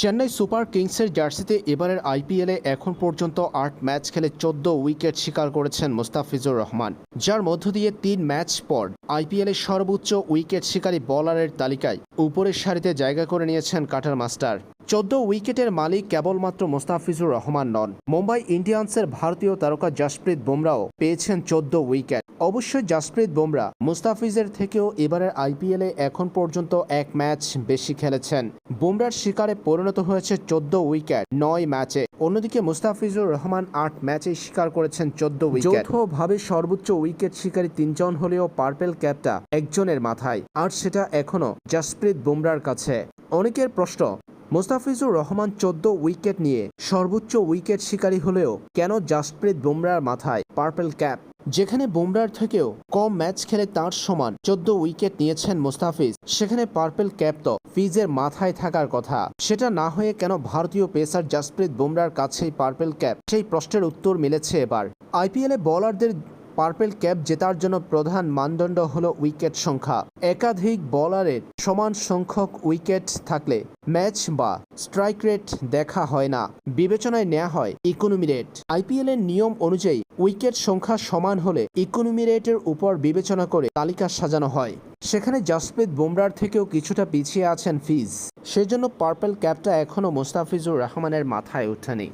Chennai super কিংসের জার্সিতে এবারের আইপিএলে এখন পর্যন্ত আট ম্যাচ খেলে চোদ্দ উইকেট শিকার করেছেন মুস্তাফিজুর রহমান, যার মধ্য দিয়ে তিন ম্যাচ পর আইপিএলের সর্বোচ্চ উইকেট শিকারী বলারের তালিকায় উপরের সারিতে জায়গা করে নিয়েছেন কাটার মাস্টার। চোদ্দ উইকেটের মালিক কেবলমাত্র মোস্তাফিজুর রহমান নন। মুম্বাই ইন্ডিয়ান্সের ভারতীয় তারকা জাসপ্রীত বুমরাও পেয়েছেন চোদ্দ উইকেট। অবশ্যই জাসপ্রীত বুমরা মুস্তাফিজের থেকেও এবারের আইপিএলে এখন পর্যন্ত এক ম্যাচ বেশি খেলেছেন। বুমরার শিকারে পরিণত হয়েছে চোদ্দ উইকেট, নয় ম্যাচে। অন্যদিকে মুস্তাফিজুর রহমান আট ম্যাচে শিকার করেছেন চোদ্দ উইকেট। যৌথভাবে সর্বোচ্চ উইকেট শিকারী তিনজন হলেও পার্পেল ক্যাপটা একজনের মাথায়, আর সেটা এখনও জাসপ্রীত বুমরার কাছে। অনেকের প্রশ্ন মুস্তাফিজুর রহমান চোদ্দ উইকেট নিয়ে সর্বোচ্চ উইকেট শিকারী হলেও কেন জাসপ্রীত বুমরার মাথায় পার্পেল ক্যাপ? যেখানে বুমরার থেকেও কম ম্যাচ খেলে তার সমান চোদ্দ উইকেট নিয়েছেন মোস্তাফিজ, সেখানে পার্পেল ক্যাপ তো ফিজের মাথায় থাকার কথা। সেটা না হয়ে কেন ভারতীয় পেসার জাসপ্রীত বুমরার কাছেই পার্পেল ক্যাপ? সেই প্রশ্নের উত্তর মিলেছে এবার। আইপিএলে বলারদের পার্পেল ক্যাপ জেতার জন্য প্রধান মানদণ্ড হল উইকেট সংখ্যা। একাধিক বলারের সমান সংখ্যক উইকেট থাকলে ম্যাচ বা স্ট্রাইক রেট দেখা হয় না। বিবেচনায় নেওয়া হয় ইকোনমি রেট। আইপিএল এর নিয়ম অনুযায়ী উইকেট সংখ্যা সমান হলে ইকোনমি রেটের উপর বিবেচনা করে তালিকা সাজানো হয়। সেখানে জাসপ্রীত বুমরার থেকেও কিছুটা পিছিয়ে আছেন ফিজ। সেজন্য পার্পেল ক্যাপটা এখনও মোস্তাফিজুর রহমানের মাথায় ওঠেনি।